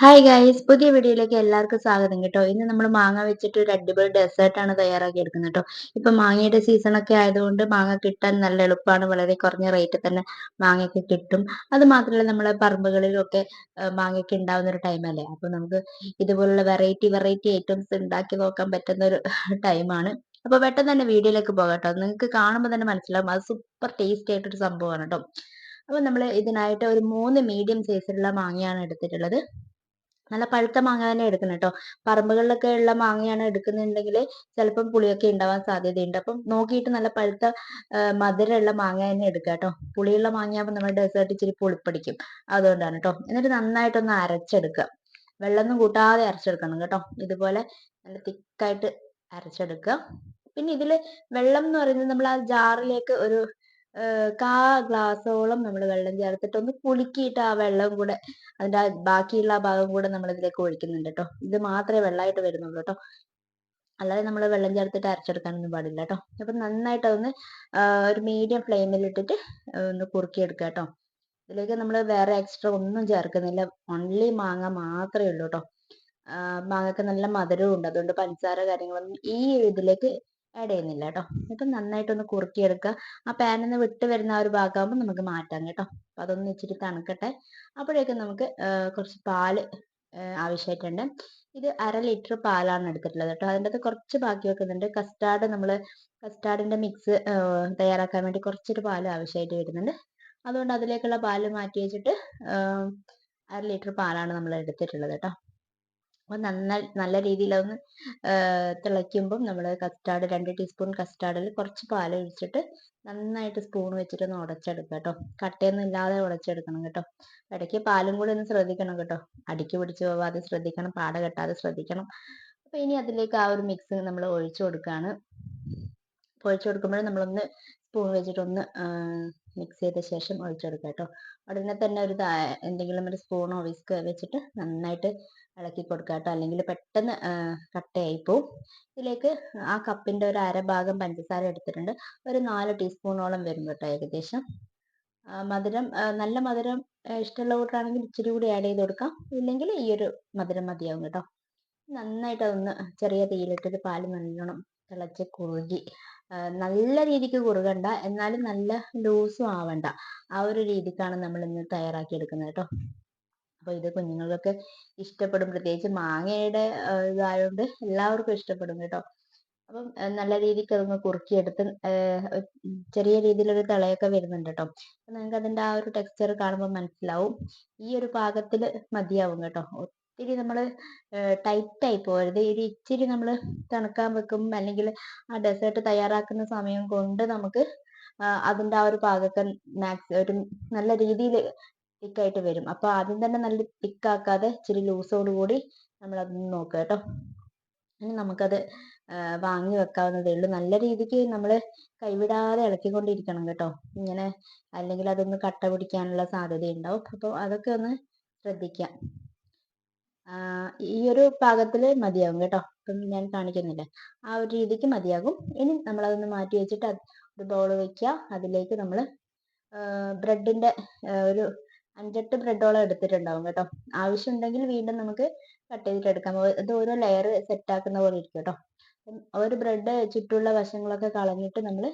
Hi guys പുതിയ വീഡിയോയിലേക്ക് എല്ലാവർക്കും സ്വാഗതം കേട്ടോ. ഇന്ന് നമ്മൾ മാങ്ങ വെച്ചിട്ട് ഒരു അടിപൊളി ഡെസേർട്ടാണ് തയ്യാറാക്കി എടുക്കുന്നത് കേട്ടോ. ഇപ്പൊ മാങ്ങയുടെ സീസൺ ഒക്കെ ആയതുകൊണ്ട് മാങ്ങ കിട്ടാൻ നല്ല എളുപ്പമാണ്. വളരെ കുറഞ്ഞ റേറ്റ് തന്നെ മാങ്ങയൊക്കെ കിട്ടും. അത് മാത്രമല്ല നമ്മളെ പറമ്പുകളിലൊക്കെ മാങ്ങയൊക്കെ ഉണ്ടാവുന്ന ഒരു ടൈമല്ലേ അപ്പൊ നമുക്ക് ഇതുപോലുള്ള വെറൈറ്റി വെറൈറ്റി ഐറ്റംസ് ഉണ്ടാക്കി നോക്കാൻ പറ്റുന്ന ഒരു ടൈമാണ് അപ്പൊ പെട്ടെന്ന് തന്നെ വീഡിയോയിലേക്ക് പോകാം നിങ്ങൾക്ക് കാണുമ്പോൾ തന്നെ മനസ്സിലാവും. അത് സൂപ്പർ ടേസ്റ്റി ആയിട്ടൊരു സംഭവമാണ് കേട്ടോ. അപ്പൊ നമ്മൾ ഇതിനായിട്ട് ഒരു മൂന്ന് മീഡിയം സൈസിലുള്ള മാങ്ങയാണ് എടുത്തിട്ടുള്ളത്. നല്ല പഴുത്ത മാങ്ങ തന്നെ എടുക്കണം കേട്ടോ പറമ്പുകളിലൊക്കെ ഉള്ള മാങ്ങയാണ് എടുക്കുന്നുണ്ടെങ്കിൽ ചിലപ്പം പുളിയൊക്കെ ഉണ്ടാവാൻ സാധ്യതയുണ്ട്. അപ്പം നോക്കിയിട്ട് നല്ല പഴുത്ത മധുരമുള്ള മാങ്ങ തന്നെ എടുക്കുക കേട്ടോ പുളിയുള്ള മാങ്ങയാകുമ്പോൾ നമ്മുടെ ഡെസേർട്ട് ഇച്ചിരി പുളിപ്പടിക്കും. അതുകൊണ്ടാണ് കേട്ടോ എന്നിട്ട് നന്നായിട്ടൊന്ന് അരച്ചെടുക്കുക. വെള്ളമൊന്നും കൂട്ടാതെ അരച്ചെടുക്കണം കേട്ടോ. ഇതുപോലെ നല്ല തിക്കായിട്ട് അരച്ചെടുക്കുക. പിന്നെ ഇതിൽ വെള്ളം എന്ന് പറയുന്നത് നമ്മൾ ആ ജാറിലേക്ക് ഒരു കാ ഗ്ലാസോളം നമ്മൾ വെള്ളം ചേർത്തിട്ട് ഒന്ന് കുലുക്കിയിട്ട് ആ വെള്ളം കൂടെ അതിന്റെ ബാക്കിയുള്ള ആ ഭാഗം കൂടെ നമ്മൾ ഇതിലേക്ക് ഒഴിക്കുന്നുണ്ട് കേട്ടോ ഇത് മാത്രമേ വെള്ളായിട്ട് വരുന്നുള്ളൂ ട്ടോ. അല്ലാതെ നമ്മൾ വെള്ളം ചേർത്തിട്ട് അരച്ചെടുക്കാനൊന്നും പാടില്ല ട്ടോ. അപ്പൊ നന്നായിട്ട് അതൊന്ന് ഒരു മീഡിയം ഫ്ലെയിമിൽ ഇട്ടിട്ട് ഒന്ന് കുറുക്കിയെടുക്കുക കേട്ടോ ഇതിലേക്ക് നമ്മൾ വേറെ എക്സ്ട്രാ ഒന്നും ചേർക്കുന്നില്ല. ഓൺലി മാങ്ങ മാത്രമേ ഉള്ളൂ കേട്ടോ മാങ്ങക്ക് നല്ല മധുരവും ഉണ്ട് അതുകൊണ്ട് പഞ്ചസാര കാര്യങ്ങളൊന്നും ഈ ഇതിലേക്ക് ആഡ് ചെയ്യുന്നില്ല കേട്ടോ. ഇപ്പം നന്നായിട്ടൊന്ന് കുറുക്കിയെടുക്കുക. ആ പാനിൽ നിന്ന് വിട്ട് വരുന്ന ആ ഒരു ഭാഗമാകുമ്പോൾ നമുക്ക് മാറ്റാം കേട്ടോ. അപ്പം അതൊന്ന് ഇച്ചിരി തണുക്കട്ടെ. അപ്പോഴേക്കും നമുക്ക് കുറച്ച് പാൽ ആവശ്യമായിട്ടുണ്ട്. ഇത് അര ലിറ്റർ പാലാണ് എടുത്തിട്ടുള്ളത് കേട്ടോ. അതിന്റെ അകത്ത് കുറച്ച് ബാക്കി വെക്കുന്നുണ്ട്. കസ്റ്റാർഡ് നമ്മൾ കസ്റ്റാർഡിന്റെ മിക്സ് തയ്യാറാക്കാൻ വേണ്ടി കുറച്ചൊരു പാൽ ആവശ്യമായിട്ട് വരുന്നുണ്ട്. അതുകൊണ്ട് അതിലേക്കുള്ള പാൽ മാറ്റി വെച്ചിട്ട് അര ലിറ്റർ പാലാണ് നമ്മൾ എടുത്തിട്ടുള്ളത് കേട്ടോ. അപ്പോൾ നന്നായി നല്ല രീതിയിൽ ഒന്ന് തിളയ്ക്കുമ്പം നമ്മൾ കസ്റ്റാർഡ് രണ്ട് ടീസ്പൂൺ കസ്റ്റാർഡിൽ കുറച്ച് പാൽ ഒഴിച്ചിട്ട് നന്നായിട്ട് സ്പൂൺ വെച്ചിട്ട് ഒന്ന് ഉടച്ചെടുക്കുക കേട്ടോ. കട്ടയൊന്നും ഇല്ലാതെ ഉടച്ചെടുക്കണം കേട്ടോ. ഇടയ്ക്ക് പാലും കൂടി ഒന്ന് ശ്രദ്ധിക്കണം കേട്ടോ. അടിക്ക് പിടിച്ച് പോവാതെ ശ്രദ്ധിക്കണം പാട കെട്ടാതെ ശ്രദ്ധിക്കണം. അപ്പൊ ഇനി അതിലേക്ക് ആ ഒരു മിക്സ് നമ്മൾ ഒഴിച്ചു കൊടുക്കുകയാണ് ഒഴിച്ചു കൊടുക്കുമ്പോൾ നമ്മളൊന്ന് സ്പൂൺ വെച്ചിട്ടൊന്ന് മിക്സ് ചെയ്ത ശേഷം ഒഴിച്ചെടുക്കുക കേട്ടോ. ഉടനെ തന്നെ ഒരു എന്തെങ്കിലും ഒരു സ്പൂണോ വിസ്ക് വെച്ചിട്ട് നന്നായിട്ട് ഇളക്കി കൊടുക്കുക കേട്ടോ അല്ലെങ്കിൽ പെട്ടെന്ന് കട്ടയായി പോവും. ഇതിലേക്ക് ആ കപ്പിന്റെ ഒരു അര ഭാഗം പഞ്ചസാര എടുത്തിട്ടുണ്ട്. ഒരു നാല് ടീസ്പൂണോളം വരും കേട്ടോ ഏകദേശം. മധുരം നല്ല മധുരം ഇഷ്ടമുള്ള കൂട്ടാണെങ്കിൽ ഇച്ചിരി കൂടി ആഡ് ചെയ്ത് കൊടുക്കാം. ഇല്ലെങ്കിൽ ഈ ഒരു മധുരം മതിയാവും കേട്ടോ. നന്നായിട്ട് അതൊന്ന് ചെറിയ തീയിലിട്ടൊരു പാൽ നല്ലോണം തിളച്ച് കുറുകി നല്ല രീതിക്ക് കുറുകണ്ട. എന്നാലും നല്ല ലൂസും ആവണ്ട. ആ ഒരു രീതിക്കാണ് നമ്മൾ ഇന്ന് തയ്യാറാക്കി എടുക്കുന്നത് കേട്ടോ. അപ്പോൾ ഇത് കുഞ്ഞുങ്ങൾക്കൊക്കെ ഇഷ്ടപ്പെടും. പ്രത്യേകിച്ച് മാങ്ങയുടെ ഇതായതുകൊണ്ട് എല്ലാവർക്കും ഇഷ്ടപ്പെടും കേട്ടോ. അപ്പം നല്ല രീതിക്ക് അതൊന്ന് കുറുക്കിയെടുത്ത് ചെറിയ രീതിയിൽ ഒരു തിളയൊക്കെ വരുന്നുണ്ട് കേട്ടോ. അപ്പൊ നിങ്ങൾക്ക് അതിന്റെ ആ ഒരു ടെക്സ്ചർ കാണുമ്പോൾ മനസ്സിലാവും. ഈ ഒരു പാകത്തിൽ മതിയാവും കേട്ടോ. ഒത്തിരി നമ്മൾ ടൈറ്റ് ആയി പോകരുത് ഒരു ഇച്ചിരി നമ്മൾ തണുക്കാൻ വെക്കും. അല്ലെങ്കിൽ ആ ഡെസേർട്ട് തയ്യാറാക്കുന്ന സമയം കൊണ്ട് നമുക്ക് അതിന്റെ ആ ഒരു പാകത്തെ മാക്സ് ഒരു നല്ല രീതിയിൽ തിക്കായിട്ട് വരും. അപ്പോൾ ആദ്യം തന്നെ നല്ല തിക്കാക്കാതെ ഇച്ചിരി ലൂസോട് കൂടി നമ്മൾ അതൊന്ന് നോക്കുക കേട്ടോ. ഇനി നമുക്കത് വാങ്ങി വെക്കാവുന്നതേ ഉള്ളൂ. നല്ല രീതിക്ക് നമ്മൾ കൈവിടാതെ ഇളക്കിക്കൊണ്ടിരിക്കണം കേട്ടോ. ഇങ്ങനെ അല്ലെങ്കിൽ അതൊന്ന് കട്ട പിടിക്കാനുള്ള സാധ്യത ഉണ്ടാവും. അപ്പോൾ അതൊക്കെ ഒന്ന് ശ്രദ്ധിക്കാം ഈ ഒരു പാകത്തിൽ മതിയാകും കേട്ടോ. ഇപ്പം ഞാൻ കാണിക്കുന്നില്ല? ആ ഒരു രീതിക്ക് മതിയാകും. ഇനി നമ്മൾ നമ്മളതൊന്ന് മാറ്റി വെച്ചിട്ട് ഒരു ബൗൾ വെക്കുക. അതിലേക്ക് നമ്മൾ ബ്രെഡിന്റെ ഒരു അഞ്ചെട്ട് ബ്രെഡോളം എടുത്തിട്ടുണ്ടാവും കേട്ടോ. ആവശ്യമുണ്ടെങ്കിൽ വീണ്ടും നമുക്ക് കട്ട് ചെയ്തിട്ട് എടുക്കാം. ഇത് ഓരോ ലെയർ സെറ്റ് ആക്കുന്ന പോലെ ഇരിക്കും കേട്ടോ. ഒരു ബ്രെഡ് ചുറ്റുള്ള വശങ്ങളൊക്കെ കളഞ്ഞിട്ട് നമ്മൾ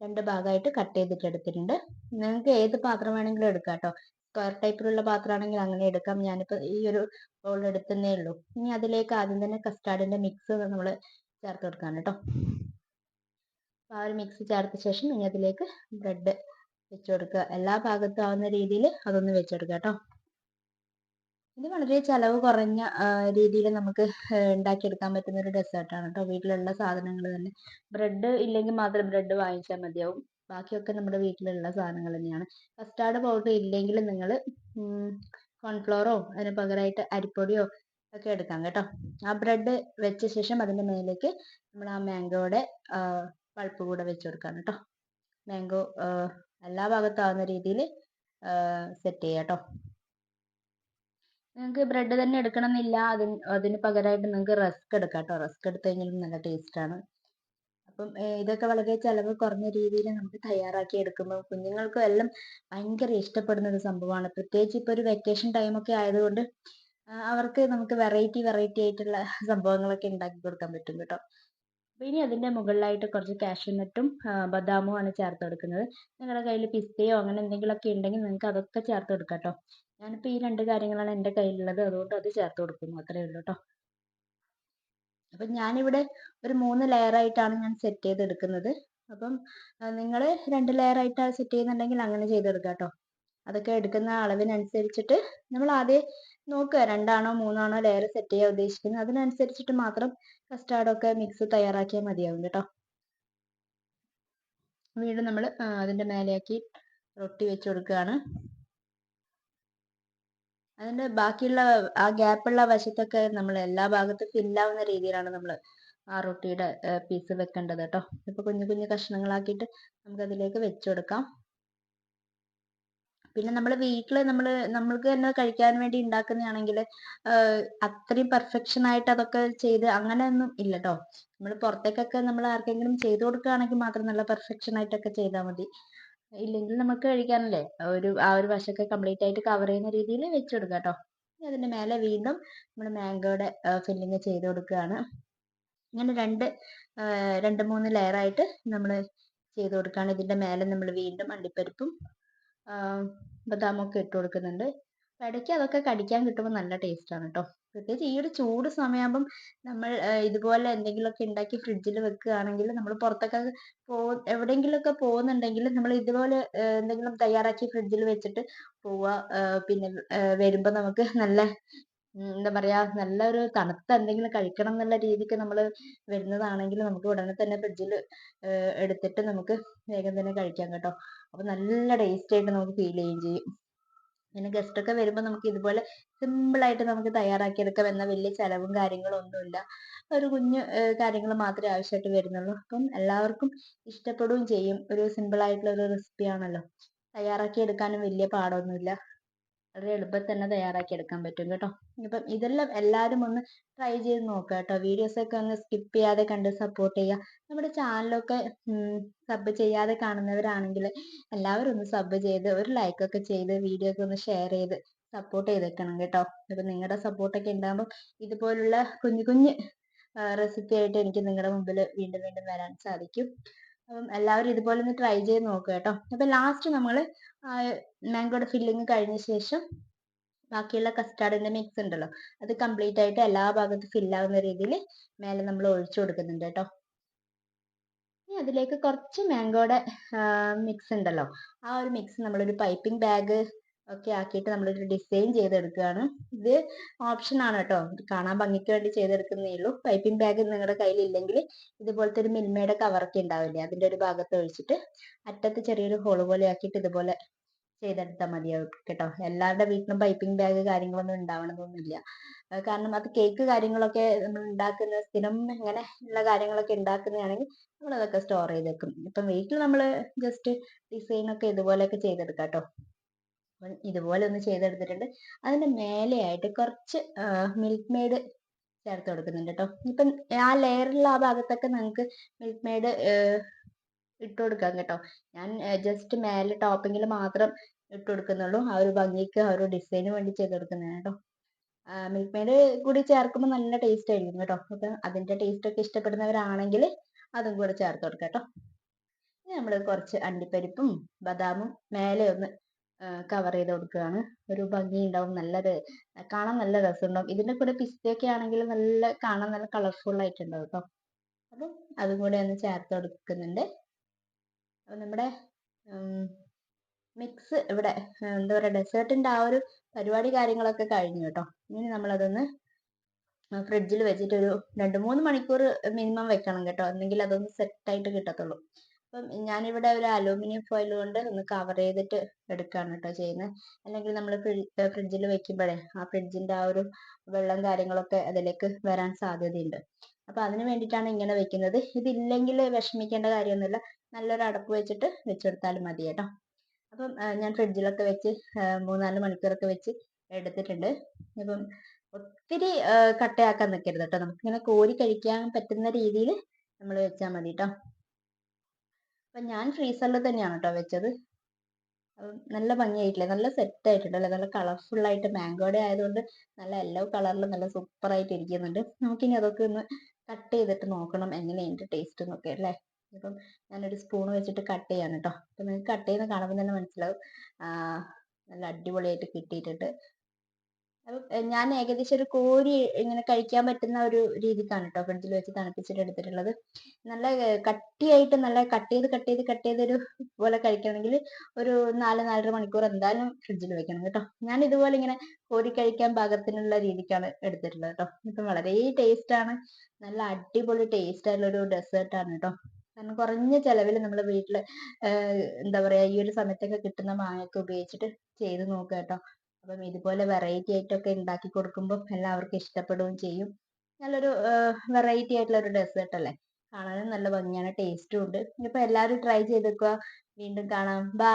രണ്ട് ഭാഗമായിട്ട് കട്ട് ചെയ്തിട്ട് എടുത്തിട്ടുണ്ട്. നിങ്ങൾക്ക് ഏത് പാത്രം വേണമെങ്കിലും എടുക്കാം കേട്ടോ. സ്ക്വയർ ടൈപ്പിലുള്ള പാത്രമാണെങ്കിൽ അങ്ങനെ എടുക്കാം. ഞാനിപ്പോൾ ഈ ഒരു ബോൾ എടുത്തന്നേ ഉള്ളൂ. ഇനി അതിലേക്ക് ആദ്യം തന്നെ കസ്റ്റാർഡിന്റെ മിക്സ് നമ്മൾ ചേർത്ത് കൊടുക്കാം കേട്ടോ. ആ ഒരു മിക്സ് ചേർത്ത ശേഷം ഇനി അതിലേക്ക് ബ്രെഡ് വെച്ച് കൊടുക്കുക എല്ലാ ഭാഗത്തും ആവുന്ന രീതിയിൽ അതൊന്ന് വെച്ചെടുക്കുക കേട്ടോ ഇത് വളരെ ചിലവ് കുറഞ്ഞ രീതിയിൽ നമുക്ക് ഉണ്ടാക്കിയെടുക്കാൻ പറ്റുന്ന ഒരു ഡെസേർട്ടാണ് കേട്ടോ വീട്ടിലുള്ള സാധനങ്ങൾ തന്നെ. ബ്രെഡ് ഇല്ലെങ്കിൽ മാത്രം ബ്രെഡ് വാങ്ങിച്ചാൽ മതിയാവും. ബാക്കിയൊക്കെ നമ്മുടെ വീട്ടിലുള്ള സാധനങ്ങൾ തന്നെയാണ്. കസ്റ്റാർഡ് പൗഡർ ഇല്ലെങ്കിൽ നിങ്ങൾ കോൺഫ്ലോറോ അതിന് പകരമായിട്ട് അരിപ്പൊടിയോ ഒക്കെ എടുക്കാം കേട്ടോ. ആ ബ്രെഡ് വെച്ച ശേഷം അതിന്റെ മേലേക്ക് നമ്മൾ ആ മാംഗോയുടെ പൾപ്പ് കൂടെ വെച്ച് കൊടുക്കാം കേട്ടോ മാംഗോ എല്ലാ ഭാഗത്താവുന്ന രീതിയിൽ സെറ്റ് ചെയ്യാം കേട്ടോ. നിങ്ങൾക്ക് ബ്രെഡ് തന്നെ എടുക്കണമെന്നില്ല. അതിന് അതിന് പകരമായിട്ട് നിങ്ങൾക്ക് റസ്ക് എടുക്കാം കേട്ടോ. റസ്ക് എടുത്തു കഴിഞ്ഞാലും നല്ല ടേസ്റ്റാണ് അപ്പം ഇതൊക്കെ വളരെ ചിലവ് കുറഞ്ഞ രീതിയിൽ നമുക്ക് തയ്യാറാക്കി എടുക്കുമ്പോൾ കുഞ്ഞുങ്ങൾക്കും എല്ലാം ഭയങ്കര ഇഷ്ടപ്പെടുന്ന ഒരു സംഭവമാണ്. പ്രത്യേകിച്ച് ഇപ്പോൾ ഒരു വെക്കേഷൻ ടൈമൊക്കെ ആയതുകൊണ്ട് അവർക്ക് നമുക്ക് വെറൈറ്റി വെറൈറ്റി ആയിട്ടുള്ള സംഭവങ്ങളൊക്കെ ഉണ്ടാക്കി കൊടുക്കാൻ പറ്റും കേട്ടോ. ഇനി അതിന്റെ മുകളിലായിട്ട് കുറച്ച് കാഷ്യൂനട്ടും ബദാമും ആണ് ചേർത്ത് കൊടുക്കുന്നത്. നിങ്ങളുടെ കയ്യിൽ പിസ്തയോ അങ്ങനെ എന്തെങ്കിലും ഒക്കെ ഉണ്ടെങ്കിൽ നിങ്ങൾക്ക് അതൊക്കെ ചേർത്ത് കൊടുക്കാം കേട്ടോ ഞാനിപ്പോൾ ഈ രണ്ട് കാര്യങ്ങളാണ് എന്റെ കയ്യിലുള്ളത്. അതുകൊണ്ട് അത് ചേർത്ത് കൊടുക്കുന്നു. അത്രയേ ഉള്ളൂ കേട്ടോ അപ്പം ഞാനിവിടെ ഒരു മൂന്ന് ലെയർ ആയിട്ടാണ് ഞാൻ സെറ്റ് ചെയ്തെടുക്കുന്നത്. അപ്പം നിങ്ങൾ രണ്ട് ലെയർ ആയിട്ടാണ് സെറ്റ് ചെയ്യുന്നുണ്ടെങ്കിൽ അങ്ങനെ ചെയ്തെടുക്കാം കേട്ടോ അതൊക്കെ എടുക്കുന്ന അളവിനനുസരിച്ചിട്ട് നമ്മൾ ആദ്യം നോക്കുക. രണ്ടാണോ മൂന്നാണോ ലെയർ സെറ്റ് ചെയ്യാൻ ഉദ്ദേശിക്കുന്നത്. അതിനനുസരിച്ചിട്ട് മാത്രം കസ്റ്റാർഡൊക്കെ മിക്സ് തയ്യാറാക്കിയാൽ മതിയാവും കേട്ടോ. വീണ്ടും നമ്മൾ അതിന്റെ മേലെയാക്കി റൊട്ടി വെച്ച് കൊടുക്കുകയാണ്. അതിന്റെ ബാക്കിയുള്ള ആ ഗ്യാപ്പുള്ള വശത്തൊക്കെ നമ്മൾ എല്ലാ ഭാഗത്തും ഫില്ലാവുന്ന രീതിയിലാണ് നമ്മൾ ആ റൊട്ടിയുടെ പീസ് വെക്കേണ്ടത് കേട്ടോ. ഇപ്പോൾ കുഞ്ഞു കുഞ്ഞു കഷ്ണങ്ങളാക്കിയിട്ട് നമുക്ക് അതിലേക്ക് വെച്ച് കൊടുക്കാം. പിന്നെ നമ്മൾ വീട്ടിൽ നമ്മൾ നമ്മൾക്ക് തന്നെ കഴിക്കാൻ വേണ്ടി ഉണ്ടാക്കുന്നതാണെങ്കിൽ അത്രയും പെർഫെക്ഷൻ ആയിട്ട് അതൊക്കെ ചെയ്ത് അങ്ങനെയൊന്നും ഇല്ല കേട്ടോ നമ്മൾ പുറത്തേക്കൊക്കെ നമ്മൾ ആർക്കെങ്കിലും ചെയ്തു കൊടുക്കുകയാണെങ്കിൽ മാത്രം നല്ല പെർഫെക്ഷൻ ആയിട്ടൊക്കെ ചെയ്താൽ മതി. ഇല്ലെങ്കിൽ നമുക്ക് കഴിക്കാനല്ലേ ഒരു ആ ഒരു വശമൊക്കെ കംപ്ലീറ്റ് ആയിട്ട് കവർ ചെയ്യുന്ന രീതിയിൽ വെച്ചെടുക്കാം കേട്ടോ ഇനി അതിന്റെ മേലെ വീണ്ടും നമ്മൾ മാംഗോയുടെ ഫില്ലിങ് ചെയ്ത് കൊടുക്കുകയാണ് ഇങ്ങനെ രണ്ട് രണ്ട് മൂന്ന് ലെയർ ആയിട്ട് നമ്മൾ ചെയ്ത് കൊടുക്കുകയാണ് ഇതിന്റെ മേലെ നമ്മൾ വീണ്ടും അണ്ടിപ്പരിപ്പും ബദാമൊക്കെ ഇട്ട് കൊടുക്കുന്നുണ്ട്. ഇടയ്ക്ക് അതൊക്കെ കടിക്കാൻ കിട്ടുമ്പോൾ നല്ല ടേസ്റ്റാണ് കേട്ടോ പ്രത്യേകിച്ച് ഈ ഒരു ചൂട് സമയമാകുമ്പം നമ്മൾ ഇതുപോലെ എന്തെങ്കിലുമൊക്കെ ഉണ്ടാക്കി ഫ്രിഡ്ജിൽ വെക്കുകയാണെങ്കിൽ നമ്മൾ പുറത്തൊക്കെ പോ എവിടെയെങ്കിലുമൊക്കെ പോകുന്നുണ്ടെങ്കിൽ നമ്മൾ ഇതുപോലെ എന്തെങ്കിലും തയ്യാറാക്കി ഫ്രിഡ്ജിൽ വെച്ചിട്ട് പോവുക. പിന്നെ വരുമ്പോൾ നമുക്ക് നല്ല എന്താ പറയാ നല്ലൊരു തണുത്ത എന്തെങ്കിലും കഴിക്കണം എന്നുള്ള രീതിക്ക് നമ്മൾ വരുന്നതാണെങ്കിൽ നമുക്ക് ഉടനെ തന്നെ ഫ്രിഡ്ജിൽ എടുത്തിട്ട് നമുക്ക് വേഗം തന്നെ കഴിക്കാം കേട്ടോ. അപ്പോൾ നല്ല ടേസ്റ്റ് ആയിട്ട് നമുക്ക് ഫീൽ ചെയ്യുകയും ചെയ്യും. പിന്നെ ഗസ്റ്റ് ഒക്കെ വരുമ്പോൾ നമുക്ക് ഇതുപോലെ സിമ്പിൾ ആയിട്ട് നമുക്ക് തയ്യാറാക്കിയെടുക്കാം എന്ന വലിയ ചെലവും കാര്യങ്ങളും ഒന്നുമില്ല. ഒരു കുഞ്ഞു കാര്യങ്ങൾ മാത്രമേ ആവശ്യമായിട്ട് വരുന്നുള്ളൂ. അപ്പം എല്ലാവർക്കും ഇഷ്ടപ്പെടുകയും ചെയ്യും. ഒരു സിമ്പിൾ ആയിട്ടുള്ള ഒരു റെസിപ്പി ആണല്ലോ. തയ്യാറാക്കി എടുക്കാനും വലിയ പാടൊന്നുമില്ല. വളരെ എളുപ്പത്തിൽ തന്നെ തയ്യാറാക്കി എടുക്കാൻ പറ്റും കേട്ടോ. ഇപ്പം ഇതെല്ലാം എല്ലാരും ഒന്ന് ട്രൈ ചെയ്ത് നോക്കുക കേട്ടോ. വീഡിയോസ് ഒക്കെ ഒന്ന് സ്കിപ്പ് ചെയ്യാതെ കണ്ട് സപ്പോർട്ട് ചെയ്യുക. നമ്മുടെ ചാനലൊക്കെ സബ് ചെയ്യാതെ കാണുന്നവരാണെങ്കിൽ എല്ലാവരും ഒന്ന് സബ് ചെയ്ത് ഒരു ലൈക്ക് ഒക്കെ ചെയ്ത് വീഡിയോ ഒക്കെ ഒന്ന് ഷെയർ ചെയ്ത് സപ്പോർട്ട് ചെയ്തേക്കണം കേട്ടോ. ഇപ്പം നിങ്ങളുടെ സപ്പോർട്ടൊക്കെ ഉണ്ടാകുമ്പോൾ ഇതുപോലുള്ള കുഞ്ഞു കുഞ്ഞ് റെസിപ്പി ആയിട്ട് എനിക്ക് നിങ്ങളുടെ മുമ്പിൽ വീണ്ടും വീണ്ടും വരാൻ സാധിക്കും. അപ്പം എല്ലാവരും ഇതുപോലെ ഒന്ന് ട്രൈ ചെയ്ത് നോക്കുക കേട്ടോ. അപ്പം ലാസ്റ്റ് നമ്മൾ മാംഗോയുടെ ഫില്ലിങ് കഴിഞ്ഞ ശേഷം ബാക്കിയുള്ള കസ്റ്റാർഡിന്റെ മിക്സ് ഉണ്ടല്ലോ. അത് കംപ്ലീറ്റ് ആയിട്ട് എല്ലാ ഭാഗത്തും ഫില്ലാവുന്ന രീതിയിൽ മേലെ നമ്മൾ ഒഴിച്ചു കൊടുക്കുന്നുണ്ട് കേട്ടോ. ഇനി അതിലേക്ക് കുറച്ച് മാംഗോയുടെ മിക്സ് ഉണ്ടല്ലോ. ആ ഒരു മിക്സ് നമ്മളൊരു പൈപ്പിംഗ് ബാഗ് ഒക്കെ ആക്കിയിട്ട് നമ്മളൊരു ഡിസൈൻ ചെയ്തെടുക്കുകയാണ്. ഇത് ഓപ്ഷൻ ആണ് കേട്ടോ. കാണാൻ ഭംഗിക്ക് വേണ്ടി ചെയ്തെടുക്കുന്നേ ഉള്ളൂ. പൈപ്പിംഗ് ബാഗ് നിങ്ങളുടെ കയ്യിൽ ഇല്ലെങ്കിൽ ഇതുപോലത്തെ ഒരു മിൽമയുടെ കവറൊക്കെ ഉണ്ടാവില്ലേ? അതിന്റെ ഒരു ഭാഗത്ത് ഒഴിച്ചിട്ട് അറ്റത്ത് ചെറിയൊരു ഹോൾ പോലെ ആക്കിയിട്ട് ഇതുപോലെ ചെയ്തെടുത്താൽ മതിയാവും കേട്ടോ. എല്ലാവരുടെ വീട്ടിലും പൈപ്പിംഗ് ബാഗ് കാര്യങ്ങളൊന്നും ഉണ്ടാവണമെന്നൊന്നുമില്ല കാരണം അത് കേക്ക് കാര്യങ്ങളൊക്കെ നമ്മൾ ഉണ്ടാക്കുന്ന സ്ഥിരം ഇങ്ങനെ ഉള്ള കാര്യങ്ങളൊക്കെ ഉണ്ടാക്കുന്നതാണെങ്കിൽ നമ്മൾ അതൊക്കെ സ്റ്റോർ ചെയ്ത് വെക്കും ഇപ്പം വീട്ടിൽ നമ്മൾ ജസ്റ്റ് ഡിസൈൻ ഒക്കെ ഇതുപോലെയൊക്കെ ചെയ്തെടുക്കാം കേട്ടോ. ഇതുപോലെ ഒന്ന് ചെയ്തെടുത്തിട്ടുണ്ട്. അതിന്റെ മേലെയായിട്ട് കുറച്ച് മിൽക്ക് മെയ്ഡ് ചേർത്ത് കൊടുക്കുന്നുണ്ട് കേട്ടോ. ഇപ്പം ആ ലെയറിലുള്ള ആ ഭാഗത്തൊക്കെ നിങ്ങൾക്ക് മിൽക്ക് മെയ്ഡ് ഇട്ട് കൊടുക്കാം കേട്ടോ. ഞാൻ ജസ്റ്റ് മേലെ ടോപ്പിങ്ങിൽ മാത്രം ഇട്ട് കൊടുക്കുന്നുള്ളൂ. ആ ഒരു ഭംഗിക്ക് ആ ഒരു ഡിസൈന് വേണ്ടി ചെയ്ത് കൊടുക്കുന്നതാണ് കേട്ടോ. മിൽക്ക് മെയ്ഡ് കൂടി ചേർക്കുമ്പോൾ നല്ല ടേസ്റ്റ് ആയിരിക്കും കേട്ടോ. അപ്പം അതിന്റെ ടേസ്റ്റ് ഒക്കെ ഇഷ്ടപ്പെടുന്നവരാണെങ്കിൽ അതും കൂടെ ചേർത്ത് കൊടുക്കാം കേട്ടോ. നമ്മൾ കുറച്ച് അണ്ടിപ്പരിപ്പും ബദാമും മേലെ ഒന്ന് കവർ ചെയ്ത് കൊടുക്കുകയാണ്. ഒരു ഭംഗി ഉണ്ടാവും നല്ലത് കാണാൻ നല്ല രസമുണ്ടാവും. ഇതിന്റെ കൂടെ പിസ്തയൊക്കെ ആണെങ്കിൽ നല്ല കാണാൻ നല്ല കളർഫുൾ ആയിട്ടുണ്ടാവും കേട്ടോ അപ്പം അതും കൂടെ ഒന്ന് ചേർത്ത് കൊടുക്കുന്നുണ്ട്. അപ്പം നമ്മുടെ മിക്സ് ഇവിടെ എന്താ പറയുക ഡെസേർട്ടിന്റെ ആ ഒരു പരിപാടി കാര്യങ്ങളൊക്കെ കഴിഞ്ഞു കേട്ടോ ഇനി നമ്മളതൊന്ന് ഫ്രിഡ്ജിൽ വെച്ചിട്ട് ഒരു രണ്ട് മൂന്ന് മണിക്കൂർ മിനിമം വെക്കണം കേട്ടോ. എന്നെങ്കിൽ അതൊന്ന് സെറ്റായിട്ട് കിട്ടത്തുള്ളൂ. അപ്പം ഞാനിവിടെ ഒരു അലൂമിനിയം ഫോയിൽ കൊണ്ട് ഒന്ന് കവർ ചെയ്തിട്ട് എടുക്കുകയാണ് കേട്ടോ ചെയ്യുന്നത് അല്ലെങ്കിൽ നമ്മൾ ഫ്രിഡ്ജിൽ വെക്കുമ്പോഴേ ആ ഫ്രിഡ്ജിന്റെ ആ ഒരു വെള്ളം കാര്യങ്ങളൊക്കെ അതിലേക്ക് വരാൻ സാധ്യതയുണ്ട്. അപ്പോൾ അതിന് വേണ്ടിയിട്ടാണ് ഇങ്ങനെ വെക്കുന്നത്. ഇതില്ലെങ്കിൽ വിഷമിക്കേണ്ട കാര്യമൊന്നുമില്ല. നല്ലൊരു അടപ്പ് വെച്ചിട്ട് വെച്ചെടുത്താലും മതി കേട്ടോ. അപ്പം ഞാൻ ഫ്രിഡ്ജിലൊക്കെ വെച്ച് മൂന്നാൽ മണിക്കൂറൊക്കെ വെച്ച് എടുത്തിട്ടുണ്ട്. അപ്പം ഒത്തിരി കട്ടയാക്കാൻ നിൽക്കരുത് കേട്ടോ നമുക്കിങ്ങനെ കോരി കഴിക്കാൻ പറ്റുന്ന രീതിയിൽ നമ്മൾ വെച്ചാൽ മതി കേട്ടോ അപ്പം ഞാൻ ഫ്രീസറിൽ തന്നെയാണ് കേട്ടോ വെച്ചത്. നല്ല ഭംഗിയായിട്ടില്ലേ? നല്ല സെറ്റ് ആയിട്ടുണ്ട് അല്ലേ നല്ല കളർഫുൾ ആയിട്ട് മാംഗോയുടെ ആയതുകൊണ്ട് നല്ല യെല്ലോ കളറിൽ നല്ല സൂപ്പർ ആയിട്ട് ഇരിക്കുന്നുണ്ട്. നമുക്കിനി അതൊക്കെ ഒന്ന് കട്ട് ചെയ്തിട്ട് നോക്കണം എങ്ങനെയുണ്ട് ടേസ്റ്റ് എന്നൊക്കെ അല്ലേ? ഇപ്പം ഞാനൊരു സ്പൂൺ വെച്ചിട്ട് കട്ട് ചെയ്യാണ് കേട്ടോ അപ്പം നിങ്ങൾക്ക് കട്ട് ചെയ്യുന്ന കാണുമ്പോൾ തന്നെ മനസ്സിലാവും. നല്ല അടിപൊളിയായിട്ട് കിട്ടിയിട്ടുണ്ട്. ഞാൻ ഏകദേശം ഒരു കോരി ഇങ്ങനെ കഴിക്കാൻ പറ്റുന്ന ഒരു രീതിക്കാണ് കേട്ടോ ഫ്രിഡ്ജിൽ വെച്ച് തണുപ്പിച്ചിട്ട് എടുത്തിട്ടുള്ളത്. നല്ല കട്ടിയായിട്ട് നല്ല കട്ട് ചെയ്ത് കട്ട് ചെയ്ത് കട്ട് ചെയ്തൊരു പോലെ കഴിക്കണമെങ്കിൽ ഒരു നാല് നാലര മണിക്കൂർ എന്തായാലും ഫ്രിഡ്ജിൽ വെക്കണം കേട്ടോ. ഞാൻ ഇതുപോലെ ഇങ്ങനെ കോരി കഴിക്കാൻ പാകത്തിനുള്ള രീതിക്കാണ് എടുത്തിട്ടുള്ളത് കേട്ടോ ഇപ്പം വളരെ ടേസ്റ്റ് ആണ്. നല്ല അടിപൊളി ടേസ്റ്റ് ആയിട്ടുള്ള ഒരു ഡെസേർട്ട് ആണ് കേട്ടോ കാരണം കുറഞ്ഞ ചെലവിൽ നമ്മൾ വീട്ടിൽ എന്താ പറയാ ഈ ഒരു സമയത്തൊക്കെ കിട്ടുന്ന മാങ്ങയൊക്കെ ഉപയോഗിച്ചിട്ട് ചെയ്ത് നോക്കുക കേട്ടോ അപ്പം ഇതുപോലെ വെറൈറ്റി ആയിട്ടൊക്കെ ഉണ്ടാക്കി കൊടുക്കുമ്പോൾ എല്ലാവർക്കും ഇഷ്ടപ്പെടുകയും ചെയ്യും. നല്ലൊരു വെറൈറ്റി ആയിട്ടുള്ള ഒരു ഡെസേർട്ട് അല്ലേ? കാണാനും നല്ല ഭംഗിയാണ് ടേസ്റ്റും ഉണ്ട്. ഇനിയിപ്പോൾ എല്ലാവരും ട്രൈ ചെയ്തേക്കുക വീണ്ടും കാണാം. ബൈ